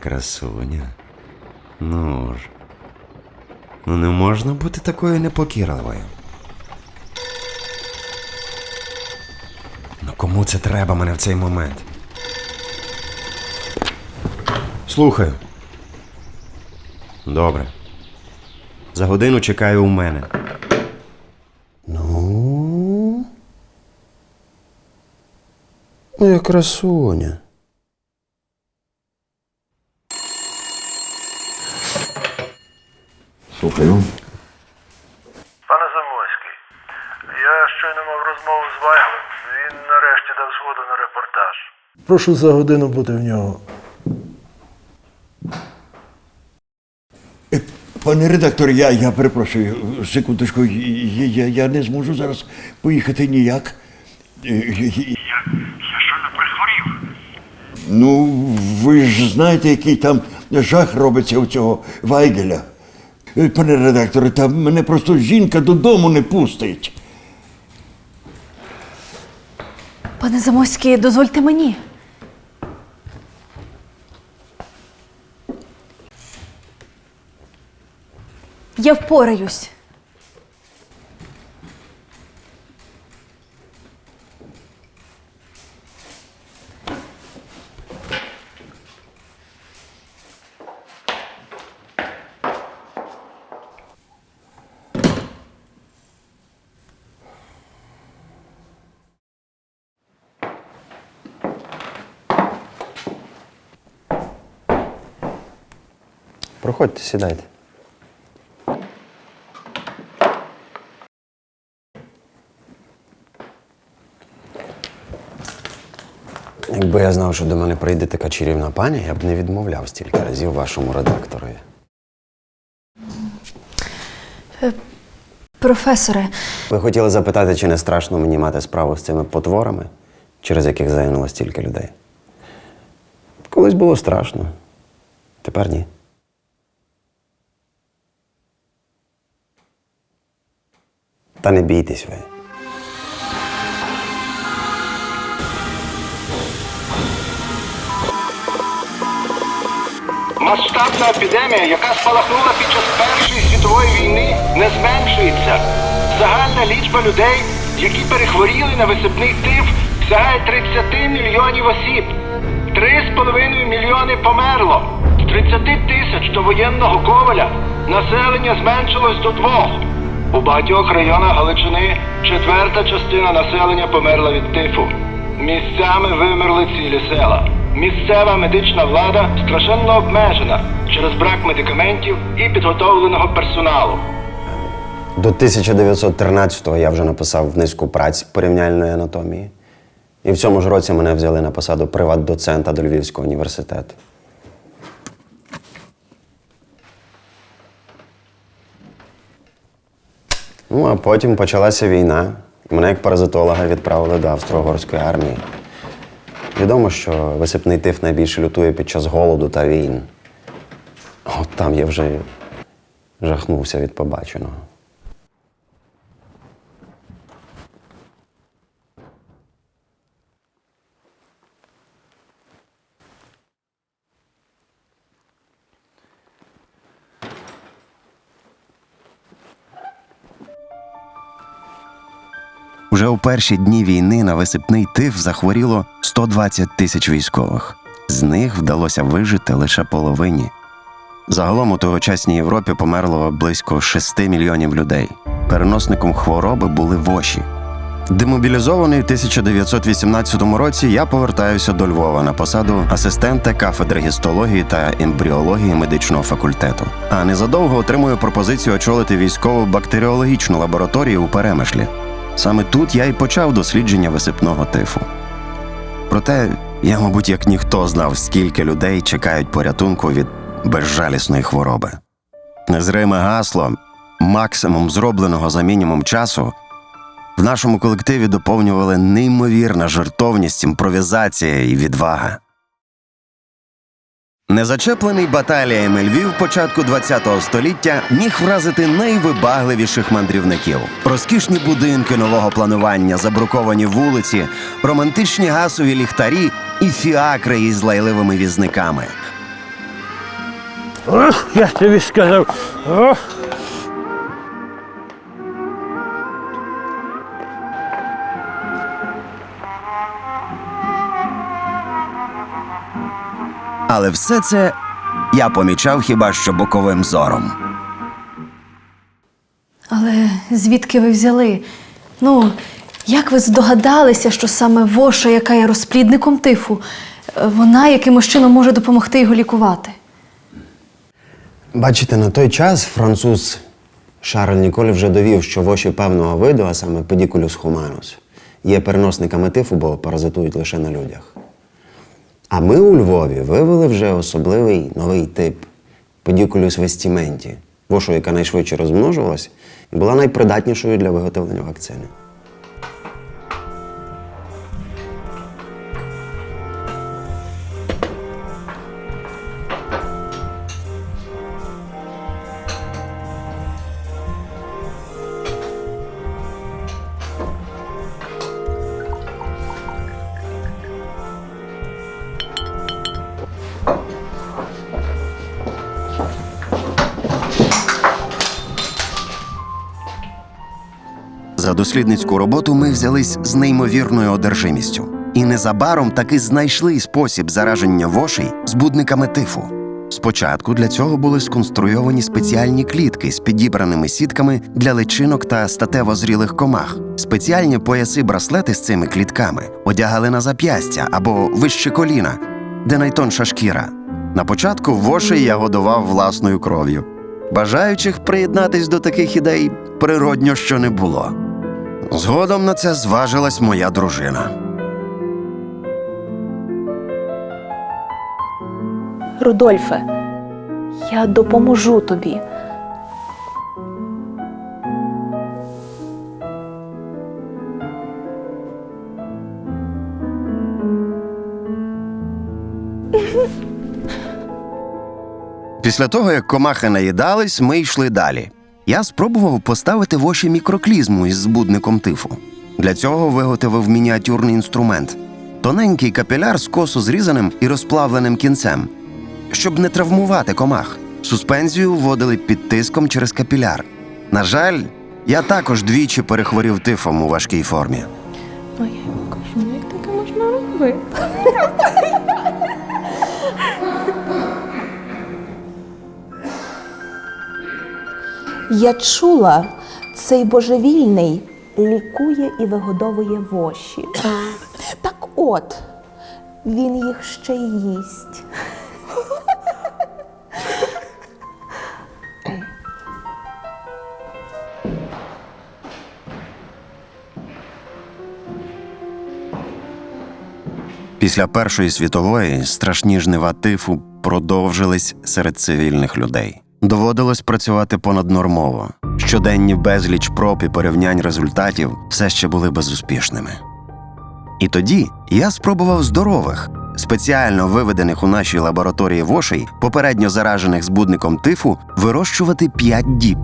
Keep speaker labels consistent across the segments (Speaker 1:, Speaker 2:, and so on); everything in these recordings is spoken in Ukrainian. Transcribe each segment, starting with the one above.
Speaker 1: красуня. Ну ж. Ну не можна бути такою непокірливою. Ну кому це треба мене в цей момент? Слухаю. Добре. За годину чекаю у мене. Ну. Моя красуня.
Speaker 2: Слухаю.
Speaker 3: Пане Замойський, я щойно мав розмову з Вайглем. Він нарешті дав згоду на репортаж. Прошу за годину бути в нього.
Speaker 2: Е, Пане редактор, я, я перепрошую, секундочку, я, я, я не зможу зараз поїхати ніяк. Е, Я, я щойно прихворів. Ну, ви ж знаєте, який там жах робиться у цього Вайгеля. Е, Пане редакторе, та мене просто жінка додому не пустить.
Speaker 4: Пане Замоський, дозвольте мені. Я впораюсь.
Speaker 1: Проходьте, сідайте. Якби я знав, що до мене прийде така чарівна пані, я б не відмовляв стільки разів вашому редакторові.
Speaker 4: Професоре,
Speaker 1: Ви хотіли запитати, чи не страшно мені мати справу з цими потворами, через яких загинуло стільки людей? Колись було страшно. Тепер ні. Та не бійтесь ви.
Speaker 5: Масштабна епідемія, яка спалахнула під час Першої світової війни, не зменшується. Загальна лічба людей, які перехворіли на висипний тиф, сягає 30 мільйонів осіб. 3,5 мільйони померло. З 30 тисяч до воєнного коваля населення зменшилось до двох. У багатьох районах Галичини четверта частина населення померла від тифу. Місцями вимерли цілі села. Місцева медична влада страшенно обмежена через брак медикаментів і підготовленого персоналу.
Speaker 1: До 1913-го я вже написав низку праць порівняльної анатомії. І в цьому ж році мене взяли на посаду приват-доцента до Львівського університету. Ну, а потім почалася війна. Мене як паразитолога відправили до Австро-Угорської армії. Відомо, що висипний тиф найбільше лютує під час голоду та війн. От там я вже жахнувся від побаченого.
Speaker 6: Уже у перші дні війни на висипний тиф захворіло 120 тисяч військових. З них вдалося вижити лише половині. Загалом у тогочасній Європі померло близько 6 мільйонів людей. Переносником хвороби були воші. Демобілізований в 1918 році я повертаюся до Львова на посаду асистента кафедри гістології та ембріології медичного факультету. А незадовго отримую пропозицію очолити військову бактеріологічну лабораторію у Перемишлі. Саме тут я й почав дослідження висипного тифу. Проте я, мабуть, як ніхто знав, скільки людей чекають порятунку від безжалісної хвороби. Незриме гасло, максимум зробленого за мінімум часу, в нашому колективі доповнювали неймовірна жертовність, імпровізація і відвага. Незачеплений баталіями Львів початку ХХ століття міг вразити найвибагливіших мандрівників. Розкішні будинки нового планування, забруковані вулиці, романтичні гасові ліхтарі і фіакри із лайливими візниками.
Speaker 3: Ох, я тобі сказав. Ох.
Speaker 6: Але все це я помічав хіба що боковим зором.
Speaker 4: Але звідки ви взяли? Ну, як ви здогадалися, що саме Воша, яка є розплідником тифу, вона якимось чином може допомогти його лікувати?
Speaker 1: Бачите, на той час француз Шарль Ніколь вже довів, що воші певного виду, а саме педікулюс хуманус, є переносниками тифу, бо паразитують лише на людях. А ми у Львові вивели вже особливий новий тип педікулюс вестіменті, вошу, яка найшвидше розмножувалась і була найпридатнішою для виготовлення вакцини.
Speaker 6: За дослідницьку роботу ми взялись з неймовірною одержимістю. І незабаром таки знайшли спосіб зараження вошей збудниками тифу. Спочатку для цього були сконструйовані спеціальні клітки з підібраними сітками для личинок та статево зрілих комах. Спеціальні пояси браслети з цими клітками одягали на зап'ястя або вище коліна, де найтонша шкіра. На початку вошей я годував власною кров'ю. Бажаючих приєднатись до таких ідей природньо що не було. Згодом на це зважилась моя дружина.
Speaker 7: Рудольфе, я допоможу тобі.
Speaker 6: Після того, як комахи наїдались, ми йшли далі. Я спробував поставити воші мікроклізму із збудником тифу. Для цього виготовив мініатюрний інструмент тоненький капіляр з косо зрізаним і розплавленим кінцем. Щоб не травмувати комах, суспензію вводили під тиском через капіляр. На жаль, я також двічі перехворів тифом у важкій формі.
Speaker 7: Ну я йому кажу, ну як таке можна робити? Я чула, цей божевільний лікує і вигодовує воші. Так от, він їх ще й їсть.
Speaker 6: Після Першої світової страшні жнива тифу продовжились серед цивільних людей. Доводилось працювати понаднормово. Щоденні безліч проб і порівнянь результатів все ще були безуспішними. І тоді я спробував здорових, спеціально виведених у нашій лабораторії вошей, попередньо заражених збудником тифу, вирощувати 5 діб.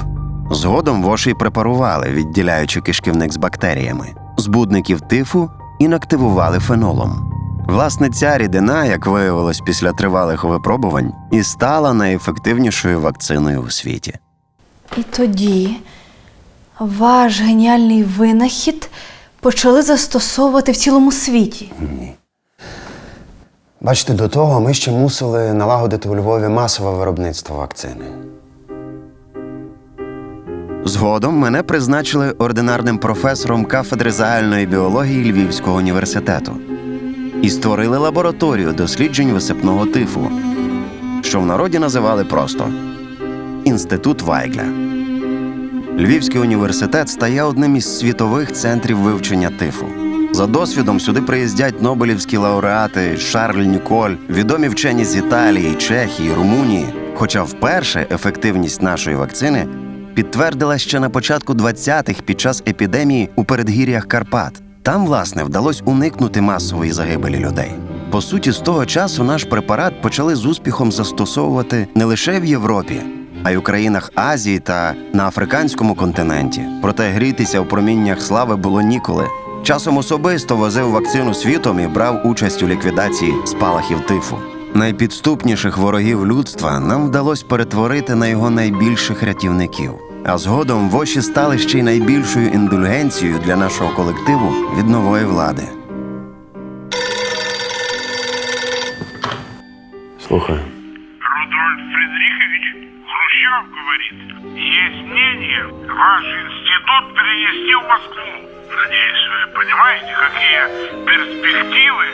Speaker 6: Згодом вошей препарували, відділяючи кишківник з бактеріями. Збудників тифу інактивували фенолом. Власне, ця рідина, як виявилось після тривалих випробувань, і стала найефективнішою вакциною у світі.
Speaker 4: І тоді ваш геніальний винахід почали застосовувати в цілому світі.
Speaker 1: Бачите, до того ми ще мусили налагодити у Львові масове виробництво вакцини.
Speaker 6: Згодом мене призначили ординарним професором кафедри загальної біології Львівського університету і створили лабораторію досліджень висипного тифу, що в народі називали просто Інститут Вайгля. Львівський університет стає одним із світових центрів вивчення тифу. За досвідом сюди приїздять нобелівські лауреати Шарль Ніколь, відомі вчені з Італії, Чехії, Румунії. Хоча вперше ефективність нашої вакцини підтвердила ще на початку 20-х під час епідемії у передгір'ях Карпат. Там, власне, вдалося уникнути масової загибелі людей. По суті, з того часу наш препарат почали з успіхом застосовувати не лише в Європі, а й у країнах Азії та на африканському континенті. Проте грітися в проміннях слави було ніколи. Часом особисто возив вакцину світом і брав участь у ліквідації спалахів тифу. Найпідступніших ворогів людства нам вдалося перетворити на його найбільших рятівників. А згодом воші стали ще й найбільшою індульгенцією для нашого колективу від нової влади.
Speaker 1: Слухаю.
Speaker 8: Рудольф Фридрихович Хрущев говорит, есть мнение ваш институт перенести в Москву. Надеюсь, вы понимаете, какие перспективы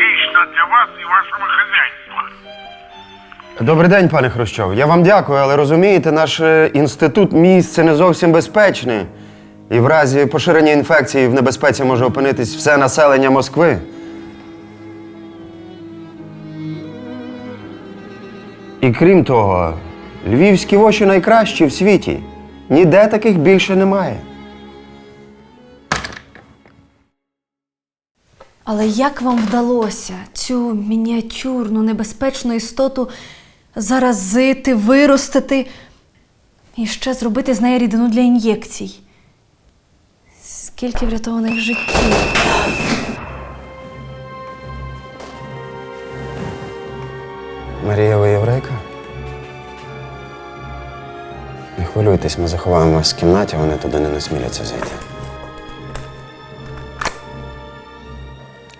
Speaker 8: лично для вас и вашего хозяйства.
Speaker 1: Добрий день, пане Хрущов. Я вам дякую, але розумієте, наш е, інститут місце не зовсім безпечне. І в разі поширення інфекції в небезпеці може опинитись все населення Москви. І крім того, львівські воші найкращі в світі. Ніде таких більше немає.
Speaker 4: Але як вам вдалося цю мініатюрну небезпечну істоту заразити, виростити і ще зробити з неї рідину для ін'єкцій? Скільки врятованих життів?
Speaker 1: Марія, ви єврейка? Не хвилюйтесь, ми заховаємо вас в кімнаті, вони туди не насміляться зайти.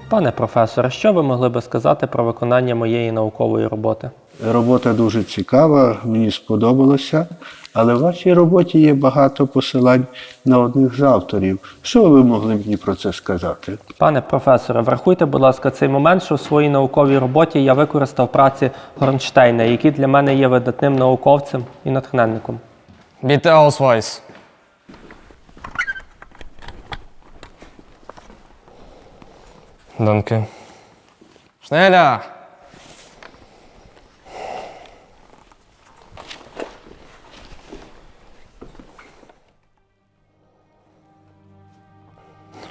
Speaker 9: Пане професоре, що ви могли би сказати про виконання моєї наукової роботи?
Speaker 10: Робота дуже цікава, мені сподобалося, але в вашій роботі є багато посилань на одних з авторів. Що ви могли мені про це сказати?
Speaker 9: Пане професоре, врахуйте, будь ласка, цей момент, що в своїй науковій роботі я використав праці Горнштейна, який для мене є видатним науковцем і натхненником.
Speaker 11: Bitte Ausweis. Danke. Schneller!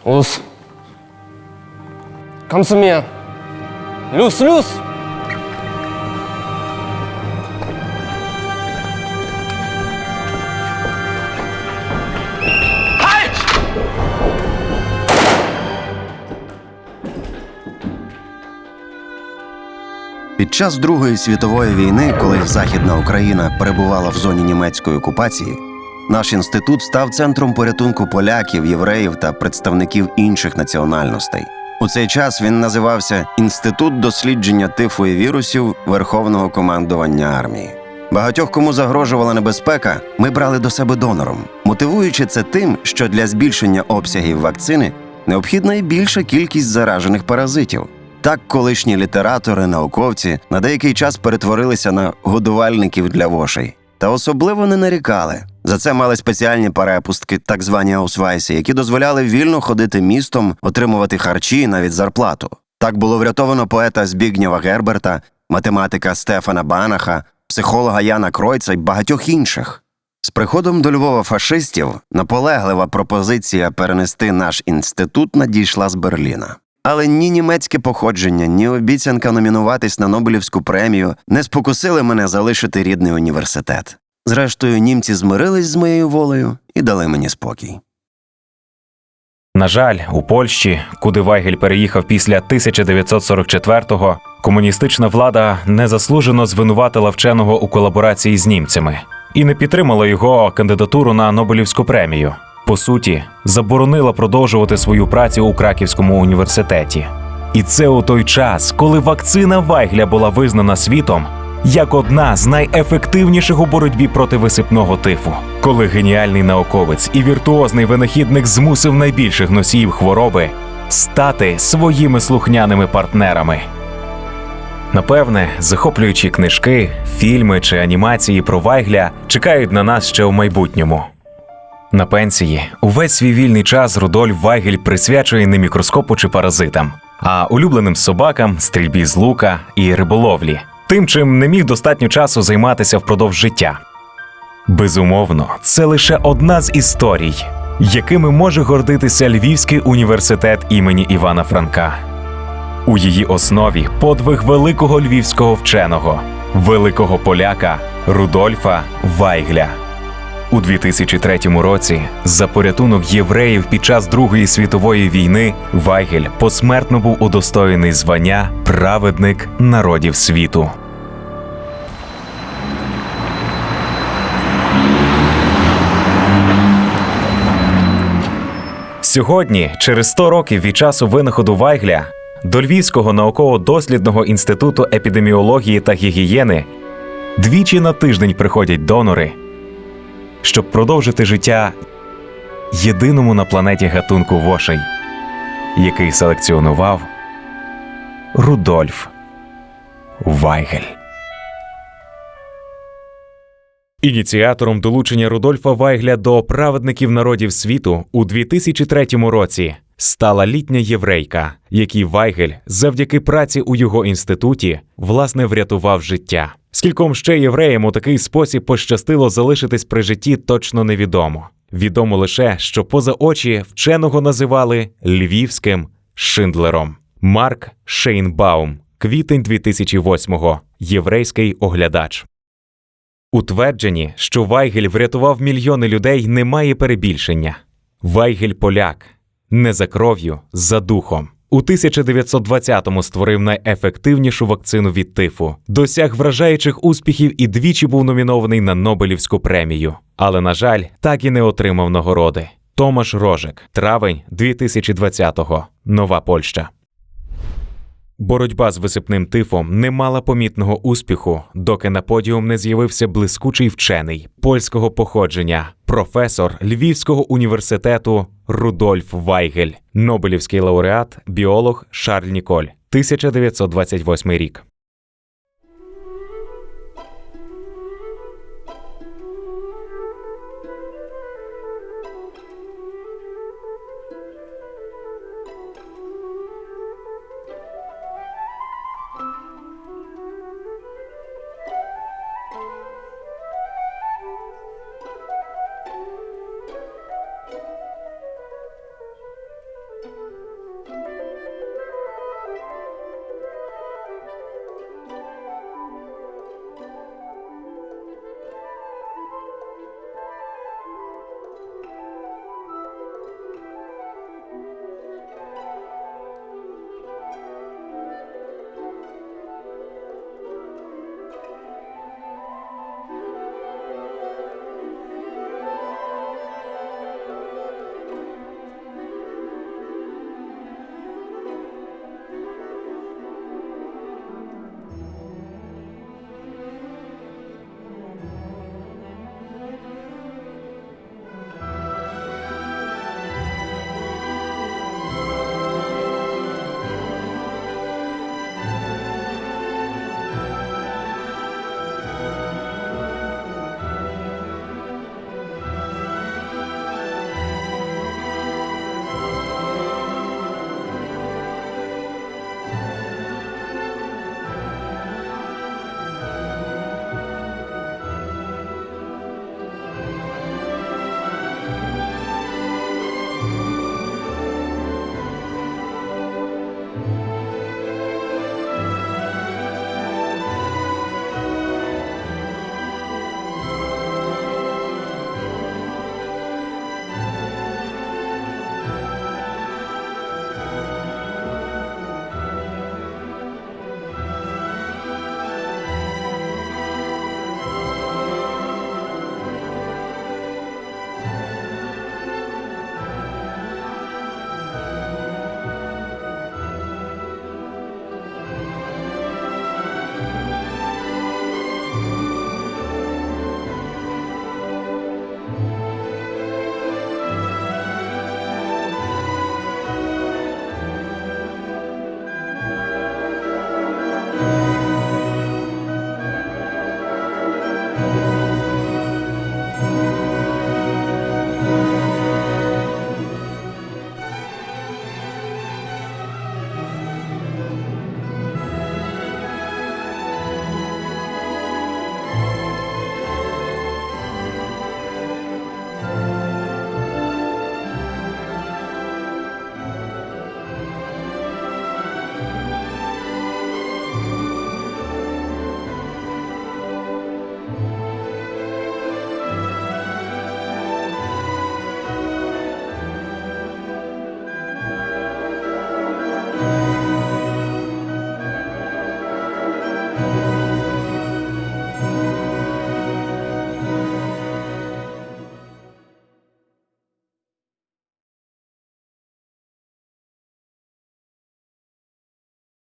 Speaker 11: Los! Komm zu mir! Los, los!
Speaker 6: Під час Другої світової війни, коли Західна Україна перебувала в зоні німецької окупації, наш інститут став центром порятунку поляків, євреїв та представників інших національностей. У цей час він називався Інститут дослідження тифу і вірусів Верховного командування армії. Багатьох, кому загрожувала небезпека, ми брали до себе донором, мотивуючи це тим, що для збільшення обсягів вакцини необхідна і більша кількість заражених паразитів. Так, колишні літератори, науковці на деякий час перетворилися на годувальників для вошей. Та особливо не нарікали. За це мали спеціальні перепустки, так звані аусвайси, які дозволяли вільно ходити містом, отримувати харчі і навіть зарплату. Так було врятовано поета Збігнєва Герберта, математика Стефана Банаха, психолога Яна Кройца й багатьох інших. З приходом до Львова фашистів наполеглива пропозиція перенести наш інститут надійшла з Берліна. Але ні німецьке походження, ні обіцянка номінуватись на Нобелівську премію не спокусили мене залишити рідний університет. Зрештою, німці змирились з моєю волею і дали мені спокій.
Speaker 12: На жаль, у Польщі, куди Вайгель переїхав після 1944-го, комуністична влада незаслужено звинуватила вченого у колаборації з німцями і не підтримала його кандидатуру на Нобелівську премію. По суті, заборонила продовжувати свою працю у Краківському університеті. І це у той час, коли вакцина Вайгля була визнана світом як одна з найефективніших у боротьбі проти висипного тифу, коли геніальний науковець і віртуозний винахідник змусив найбільших носіїв хвороби стати своїми слухняними партнерами. Напевне, захоплюючі книжки, фільми чи анімації про Вайгля чекають на нас ще у майбутньому. На пенсії увесь свій вільний час Рудольф Вайгель присвячує не мікроскопу чи паразитам, а улюбленим собакам, стрільбі з лука і риболовлі, тим, чим не міг достатньо часу займатися впродовж життя. Безумовно, це лише одна з історій, якими може гордитися Львівський університет імені Івана Франка. У її основі подвиг великого львівського вченого, великого поляка Рудольфа Вайгля. У 2003 році за порятунок євреїв під час Другої світової війни Вайгель посмертно був удостоєний звання Праведник народів світу. Сьогодні, через 100 років від часу винаходу Вайгля, до Львівського науково-дослідного інституту епідеміології та гігієни двічі на тиждень приходять донори, щоб продовжити життя єдиному на планеті гатунку вошей, який селекціонував Рудольф Вайгель. Ініціатором долучення Рудольфа Вайгля до праведників народів світу у 2003 році стала літня єврейка, якій Вайгель завдяки праці у його інституті власне врятував життя. Скільком ще євреям у такий спосіб пощастило залишитись при житті, точно невідомо. Відомо лише, що поза очі вченого називали львівським Шиндлером. Марк Шейнбаум, квітень 2008-го, єврейський оглядач. У твердженні, що Вайгель врятував мільйони людей, немає перебільшення. Вайгель поляк не за кров'ю, за духом. У 1920-му створив найефективнішу вакцину від тифу, досяг вражаючих успіхів і двічі був номінований на Нобелівську премію. Але, на жаль, так і не отримав нагороди. Томаш Рожик, травень 2020-го, Нова Польща. Боротьба з висипним тифом не мала помітного успіху, доки на подіум не з'явився блискучий вчений польського походження, професор Львівського університету Рудольф Вайгель, Нобелівський лауреат, біолог Шарль Ніколь, 1928 рік.